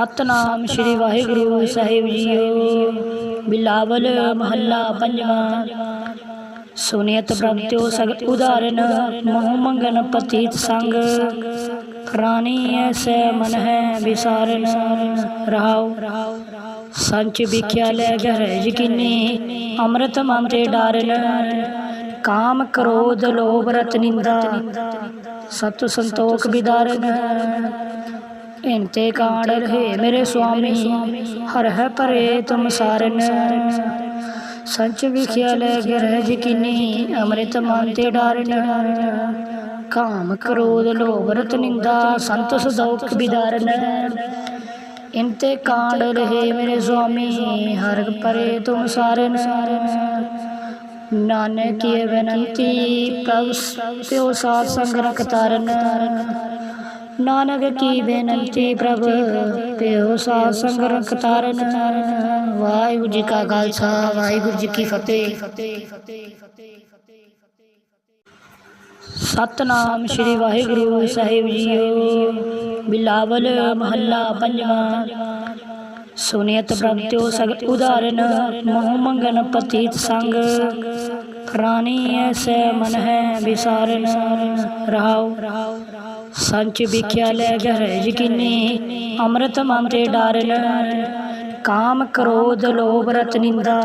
ਸਤਨਾਮ ਸ੍ਰੀ ਵਾਹਿਗੁਰੂ ਸਾਹਿਬ ਜੀਓ। ਬਿਲਾਵਲ ਮਹੱਲਾ ਪੰਜਵਾਂ। ਸੁਨਿਤ ਪ੍ਰਗਟਿਓ ਸਗਤ ਉਦਾਹਰਨ ਮੋਹ ਮੰਗਨ ਪਤੀਤ ਸੰਗ। ਰਾਣੀ ਐਸੈ ਮਨ ਹੈ ਵਿਸਾਰਨ ਰਹਾਉ। ਸੰਚ ਵਿਖਿਆ ਲੈ ਗਹਿ ਯਕੀਨੀ ਅੰਮ੍ਰਿਤ ਮਨ ਤੇ ਡਾਰਨ। ਕਾਮ ਕ੍ਰੋਧ ਲੋਭ ਰਤ ਨਿੰਦਾ। ਸਤ ਸੰਤੋਖ ਵਿਦਾਰਨ। ਇੰਤੇ ਕਾਂਡ ਰਹੇ ਮੇਰੇ ਸੁਆਮੀ ਹਰ ਹੈ ਪਰੇ ਤੁਮ ਸਾਰਨ ਸੰਚ ਵਿਖਿਆ ਲੈ ਗਿਰਹਿ ਯਕੀਨੀ ਅੰਮ੍ਰਿਤ ਮਨ ਤੇ ਡਾਰਨ। ਕਾਮ ਕ੍ਰੋਧ ਲੋਭ ਰਤ ਨਿੰਦਾ ਸੰਤ ਸਦੋਖ ਵਿਦਾਰਨ। ਇੰਤੇ ਕਾਂਡ ਰਹੇ ਮੇਰੇ ਸੁਆਮੀ ਹਰ ਪਰੇ ਤੁਮ ਸਾਰਨ ਨਾਨਕ ਕੀ ਬੇਨੰਤੀ ਪ੍ਰਭ ਪਿਓ ਸਾਧ ਸੰਗ ਰਖ ਤਾਰਨ ਨਾਨਕ ਕੀ ਬੇਨਤੀ ਪ੍ਰਭ ਪਿਓ ਸਾਧ ਸੰਗ ਰਖ ਤਾਰਨ ਵਾਹਿਗੁਰੂ ਜੀ ਕਾ ਖਾਲਸਾ, ਵਾਹਿਗੁਰੂ ਜੀ ਕੀ ਫਤਿਹ। ਸਤਨਾਮ ਸ੍ਰੀ ਵਾਹਿਗੁਰੂ ਸਾਹਿਬ ਜੀਓ। ਬਿਲਾਵਲ ਮਹੱਲਾ ਪੰਜਵਾਂ। ਸੁਨਿਤ ਪ੍ਰਗਟਿਓ ਸਗਤ ਉਦਾਹਰਨ ਮੋਹ ਮੰਗਨ ਪਤੀਤ ਸੰਗ। ਪ੍ਰਾਨੀ ਐਸੈ ਮਨ ਹੈ ਵਿਸਾਰਨ। ਰਹਾਉ ਸੰਚ ਵਿਖਿਆ ਲੈ ਗਹਿ ਯਕੀਨੀ, ਅੰਮ੍ਰਿਤ ਮਨ ਤੇ ਡਾਰਨ ਕਾਮ ਕ੍ਰੋਧ ਲੋਭ ਰਤ ਨਿੰਦਾ।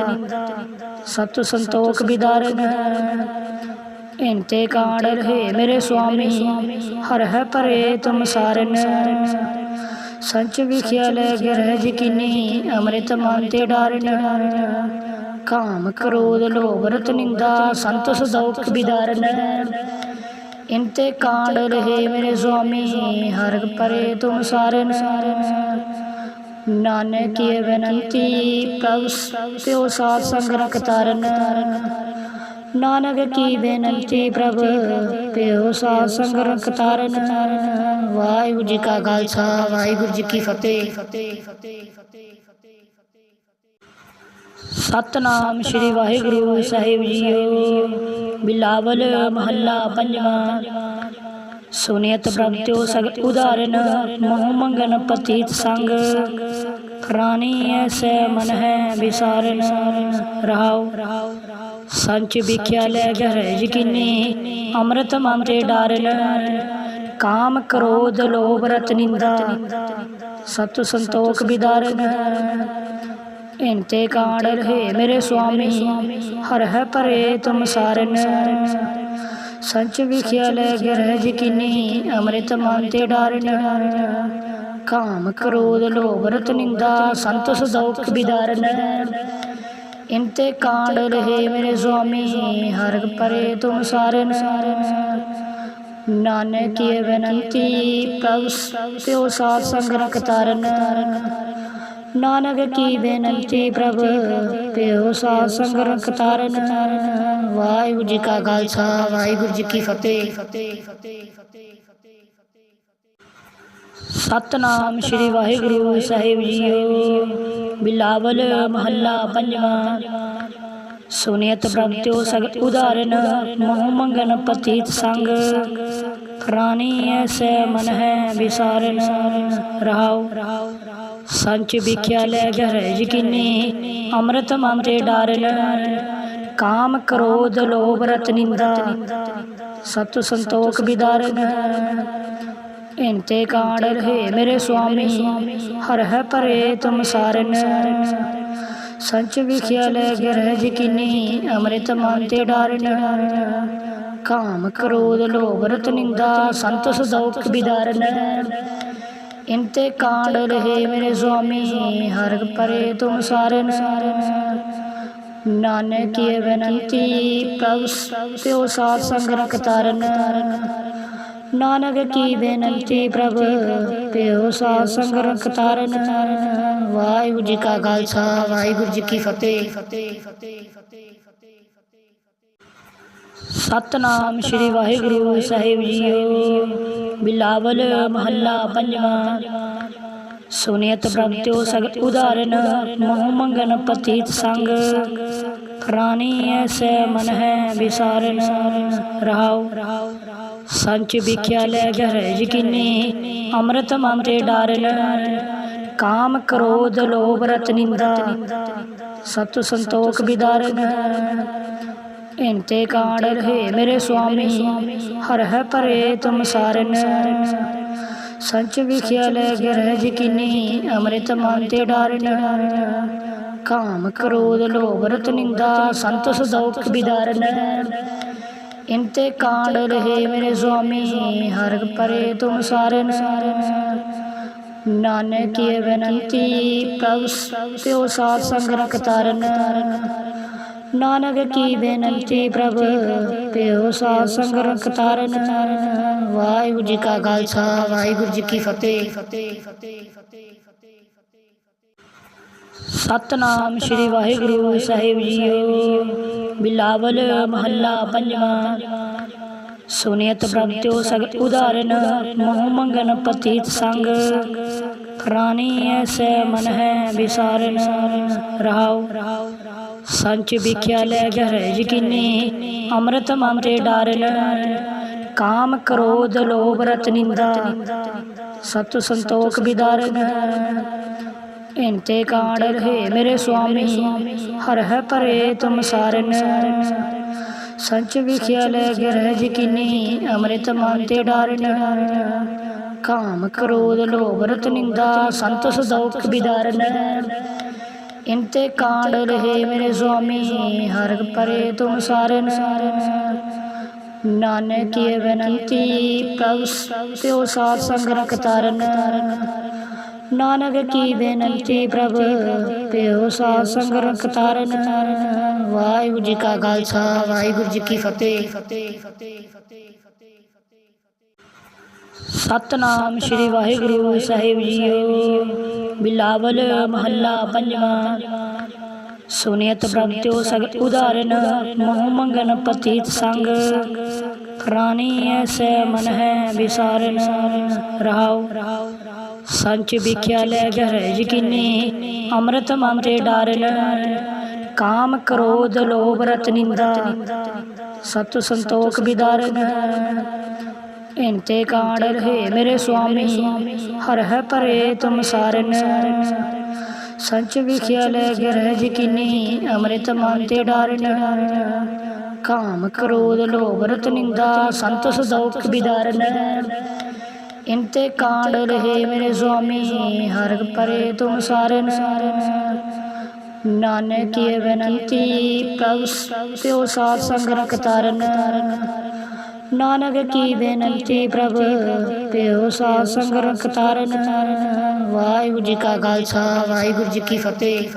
ਸਤ ਸੰਤੋਖ ਬਿਦਾਰਨ ਇੰਤੇ ਕਾਂਡ ਰਹੇ ਮੇਰੇ ਸੁਆਮੀ, ਹਰ ਹੈ ਪਰੇ ਤੁਮ ਸਾਰਨ। ਸੰਚ ਵਿਖਿਆ ਲੈ ਗਿਰਹਿ ਯਕੀਨੀ, ਅੰਮ੍ਰਿਤ ਮਨ ਤੇ ਡਾਰਨ। ਕਾਮ ਕ੍ਰੋਧ ਲੋਭ ਰਤ ਨਿੰਦਾ, ਸੰਤ ਸਦੋਖ ਬਿਦਾਰਨ ਇੰਤੇ ਕਾਂਡ ਰਹੇ ਮੇਰੇ ਸੁਆਮੀ ਹਰ ਪਰੇ ਤੁਮ ਸਾਰਨ। ਨਾਨਕ ਕੀ ਬੇਨੰਤੀ, ਪ੍ਰਭ ਪਿਓ ਸਾਧ ਸੰਗ ਰਖ ਤਾਰਨ ਨਾਨਕ ਕੀ ਬੇਨੰਤੀ, ਪ੍ਰਭ ਪਿਓ ਸਾਧ ਸੰਗ ਰਖ ਤਾਰਨ ਵਾਹਿਗੁਰੂ ਜੀ ਕਾ ਖਾਲਸਾ, ਵਾਹਿਗੁਰੂ ਜੀ ਕੀ ਫਤਿਹ। ਸਤਨਾਮ ਸ੍ਰੀ ਵਾਹਿਗੁਰੂ ਸਾਹਿਬ ਜੀਓ। ਬਿਲਾਵਲ ਮਹੱਲਾ ਪੰਜਵਾਂ। ਸੁਨਿਤ ਪ੍ਰਗਟਿਓ ਸਗਤ ਉਦਾਹਰਨ ਮੋਹ ਮੰਗਨ ਪਤੀਤ ਸੰਗ। ਰਾਣੀ ਐਸੈ ਮਨ ਹੈ ਵਿਸਾਰਨ, ਰਹਾਉ। ਸੰਚ ਵਿਖਿਆ ਲੈ ਗਹਿ ਯਕੀਨੀ ਅੰਮ੍ਰਿਤ ਮਨ ਡਾਰਨ। ਕਾਮ ਕ੍ਰੋਧ ਲੋਭ ਰਤ ਨਿੰਦਾ। ਸਤ ਸੰਤੋਖ ਵਿਦਾਰਨ। ਇੰਤੇ ਕਾਂਡ ਰਹੇ ਮੇਰੇ ਸੁਆਮੀ, ਹਰ ਹੈ ਪਰੇ ਤੁਮ ਸਾਰਨ। ਸੰਚ ਵਿਖਿਆ ਲੈ ਗਿਰਹਿ ਯਕੀਨੀ, ਅੰਮ੍ਰਿਤ ਮਨ ਤੇ ਡਾਰਨ। ਕਾਮ ਕ੍ਰੋਧ ਲੋਭ ਰਤ ਨਿੰਦਾ, ਸੰਤ ਸਦੋਖ ਵਿਦਾਰਨ। ਇੰਤੇ ਕਾਂਡ ਰਹੇ ਮੇਰੇ ਸੁਆਮੀ, ਹਰ ਪਰੇ ਤੁਮ ਸਾਰਨ। ਨਾਨਕ ਕੀ ਬੇਨੰਤੀ, ਪ੍ਰਭ ਪਿਓ ਸਾਧ ਸੰਗ ਰਖ ਤਾਰਨ ਨਾਨਕ ਕੀ ਬੇਨਤੀ ਪ੍ਰਭ ਪਿਓ ਸਾਧ ਸੰਗ ਰਖ ਤਾਰਨ ਵਾਹਿਗੁਰੂ ਜੀ ਕਾ ਖਾਲਸਾ, ਵਾਹਿਗੁਰੂ ਜੀ ਕੀ ਫਤਿਹ। ਸਤਨਾਮ ਸ੍ਰੀ ਵਾਹਿਗੁਰੂ ਸਾਹਿਬ ਜੀਓ। ਬਿਲਾਵਲ ਮਹੱਲਾ ਪੰਜਵਾਂ। ਸੁਨਿਤ ਪ੍ਰਗਟਿਓ ਸਗਤ ਉਦਾਹਰਨ ਮੋਹ ਮੰਗਨ ਪਤੀਤ ਸੰਗ। ਪ੍ਰਾਣੀ ਐਸੈ ਮਨ ਹੈ ਵਿਸਾਰਨ ਰਹਾਉ ਸੰਚ ਵਿਖਿਆ ਲੈ ਗਹਿ ਯਕੀਨੀ, ਅੰਮ੍ਰਿਤ ਮਨ ਤੇ ਡਾਰਨ ਕਾਮ ਕ੍ਰੋਧ ਲੋਭ ਰਤ ਨਿੰਦਾ, ਸਤ ਸੰਤੋਖ ਵਿਦਾਰਨ ਇੰਤੇ ਕਾਂਡ ਰਹੇ ਮੇਰੇ ਸੁਆਮੀ, ਹਰ ਹੈ ਪਰੇ ਤੁਮ ਸਾਰਨ। ਸੰਚ ਵਿਖਿਆ ਲੈ ਗਿਰਹਿ ਯਕੀਨੀ, ਅੰਮ੍ਰਿਤ ਮਨ ਤੇ ਡਾਰਨ। ਕਾਮ ਕ੍ਰੋਧ ਲੋਭ ਰਤ ਨਿੰਦਾ, ਸੰਤ ਸਦੋਖ ਵਿਦਾਰਨ ਇੰਤੇ ਕਾਂਡ ਰਹੇ ਮੇਰੇ ਸੁਆਮੀ ਹਰ ਪਰੇ ਤੁਮ ਸਾਰਨ ਨਾਨਕ ਕੀ ਬੇਨੰਤੀ, ਪ੍ਰਭ ਪਿਓ ਸਾਧ ਸੰਗ ਰਖ ਤਾਰਨ ਨਾਨਕ ਕੀ ਬੇਨੰਤੀ, ਪ੍ਰਭ ਪਿਓ ਸਾਧ ਸੰਗ ਰਖ ਵਾਹਿਗੁਰੂ ਜੀ ਕਾ ਖਾਲਸਾ, ਵਾਹਿਗੁਰੂ ਜੀ ਕੀ ਫਤਿਹ। ਸਤਨਾਮ ਸ੍ਰੀ ਵਾਹਿਗੁਰੂ ਸਾਹਿਬ ਜੀਓ। ਬਿਲਾਵਲ ਮਹੱਲਾ ਪੰਜਵਾਂ। ਸੁਨਿਤ ਪ੍ਰਗਟਿਓ ਸਗਤ ਉਦਾਹਰਨ ਮੋਹ ਮੰਗਨ ਪਤੀਤ ਸੰਗ। ਪ੍ਰਾਨੀ ਐਸੈ ਮਨ ਹੈ ਵਿਸਾਰਨ, ਰਹਾਉ। ਸੰਚ ਵਿਖਿਆ ਲੈ ਗਹਿ ਯਕੀਨੀ ਅੰਮ੍ਰਿਤ ਮਨ ਤੇ ਡਾਰਨ। ਕਾਮ ਕ੍ਰੋਧ ਲੋਭ ਰਤ ਨਿੰਦਾ। ਸਤ ਸੰਤੋਖ ਵਿਦਾਰਨ। ਇੰਤੇ ਕਾਂਡ ਰਹੇ ਮੇਰੇ ਸੁਆਮੀ, ਹਰ ਹੈ ਪਰੇ ਤੁਮ ਸਾਰਨ। ਸੰਚ ਵਿਖਿਆ ਲੈ ਗਿਰਹਿ ਜਿਕਿਨੀ ਅੰਮ੍ਰਿਤ ਮਨ ਤੇ ਡਾਰਨ। ਕਾਮ ਕ੍ਰੋਧ, ਲੋਭ, ਰਤ ਨਿੰਦਾ, ਸੰਤ ਸੰਤੋਖ ਵਿਦਾਰਨ। ਇੰਤੇ ਕਾਂਡ ਰਹੇ ਮੇਰੇ ਸੁਆਮੀ, ਹਰ ਪਰੇ ਤੁਮ ਸਾਰਨ। ਨਾਨਕ ਕੀ ਬੇਨੰਤੀ, ਪ੍ਰਭ ਪਿਓ ਸਾਧ ਸੰਗ ਰਖ ਤਾਰਨ ਨਾਨਕ ਕੀ ਬੇਨਤੀ ਪ੍ਰਭ ਪਿਓ ਸਾਧ ਸੰਗ ਰਖ ਤਾਰਨ ਵਾਹਿਗੁਰੂ ਜੀ ਕਾ ਖਾਲਸਾ, ਵਾਹਿਗੁਰੂ ਜੀ ਕੀ ਫਤਿਹ। ਸਤਨਾਮ ਸ੍ਰੀ ਵਾਹਿਗੁਰੂ ਸਾਹਿਬ ਜੀਓ। ਬਿਲਾਵਲ ਮਹੱਲਾ ਪੰਜਵਾਂ। ਸੁਨਿਤ ਪ੍ਰਭਤਿਓ ਸਗਲ ਉਦਾਹਰਨ ਮੋਹ ਮੰਗਨ ਪਤੀਤ ਸੰਗ। ਪ੍ਰਾਣੀ ਐਸੈ ਮਨ ਹੈ ਵਿਸਾਰਨ। ਰਹਾਉ ਸੰਚ ਵਿਖਿਆ ਲੈ ਗਹਿ ਯਕੀਨੀ, ਅੰਮ੍ਰਿਤ ਮਨ ਤੇ ਡਾਰਨ ਕਾਮ ਕ੍ਰੋਧ ਲੋਭ ਰਤ ਨਿੰਦਾ, ਸਤ ਸੰਤੋਖ ਵਿਦਾਰਨ। ਇੰਤੇ ਕਾਂਡ ਰਹੇ ਮੇਰੇ ਸੁਆਮੀ, ਹਰ ਹੈ ਪਰੇ ਤੁਮ ਸਾਰਨ। ਸੰਚ ਵਿਖਿਆ ਲੈ ਗਿਰਹਿ ਯਕੀਨੀ, ਅੰਮ੍ਰਿਤ ਮਨ ਤੇ ਡਾਰਨ ਕਾਮ ਕ੍ਰੋਧ ਲੋਭ ਰਤ ਨਿੰਦਾ, ਸੰਤ ਸਦੋਖ ਵਿਦਾਰਨ। ਇੰਤੇ ਕਾਂਡ ਰਹੇ ਮੇਰੇ ਸੁਆਮੀ, ਹਰ ਪਰੇ ਤੁਮ ਸਾਰਨ ਨਾਨਕ ਕੀ ਬੇਨੰਤੀ, ਪ੍ਰਭ ਪਿਓ ਸਾਧ ਸੰਗ ਰਖ ਨਾਨਕ ਕੀ ਬੇਨਤੀ, ਪ੍ਰਭ ਪਿਓ ਸਾਧ ਸੰਗ ਰਖ ਵਾਹਿਗੁਰੂ ਜੀ ਕਾ ਖਾਲਸਾ, ਵਾਹਿਗੁਰੂ ਜੀ ਕੀ ਫਤਿਹ। ਸਤਨਾਮ ਸ੍ਰੀ ਵਾਹਿਗੁਰੂ ਸਾਹਿਬ ਜੀਓ। ਬਿਲਾਵਲ ਮਹੱਲਾ ਪੰਜਵਾਂ। ਸੁਨਿਤ ਪ੍ਰਭਤਿਓ ਸਗਲ ਉਦਾਹਰਨ ਮੋਹ ਮੰਗਨ ਪਤੀਤ ਸੰਗ। ਰਾਣੀ ਐਸੈ ਮਨ ਹੈ ਵਿਸਾਰਨ, ਰਹਾਉ। ਸੰਚ ਵਿਖਿਆ ਲੈ ਗਹਿ ਯਕੀਨੀ ਅੰਮ੍ਰਿਤ ਮਨ ਤੇ ਡਾਰਨ। ਕਾਮ ਕ੍ਰੋਧ ਲੋਭ ਰਤ ਨਿੰਦਾ। ਸਤ ਸੰਤੋਖ ਵਿਦਾਰਨ। ਇਨਤੇ ਕਾਂਡ ਰਹੇ ਮੇਰੇ ਸੁਆਮੀ, ਹਰ ਹੈ ਪਰੇ ਤੁਮ ਸਾਰਨ ਸੰਚ ਵਿਖਿਆ ਲੈ ਗਿਰਹਿ ਯਕੀਨੀ, ਅੰਮ੍ਰਿਤ ਮਨ ਤੇ ਡਾਰਨ। ਕਾਮ ਕ੍ਰੋਧ ਲੋਭ ਰਤ ਨਿੰਦਾ, ਸੰਤ ਸੰਤੋਖ ਵਿਦਾਰਨ। ਇੰਤੇ ਕਾਂਡ ਰਹੇ ਮੇਰੇ ਸੁਆਮੀ, ਹਰ ਪਰੇ ਤੁਮ ਸਾਰਨ ਨਾਨਕ ਕੀ ਬੇਨੰਤੀ ਪ੍ਰਭ ਪਿਓ ਸਾਧ ਸੰਗ ਰਖ ਤਾਰਨ ਨਾਨਕ ਕੀ ਬੇਨੰਤੀ ਪ੍ਰਭ ਪਿਓ ਸਾਧ ਸੰਗ ਰਖ ਤਾਰਨ ਵਾਹਿਗੁਰੂ ਜੀ ਕਾ ਖਾਲਸਾ ਵਾਹਿਗੁਰੂ ਜੀ ਕੀ ਫਤਿਹ।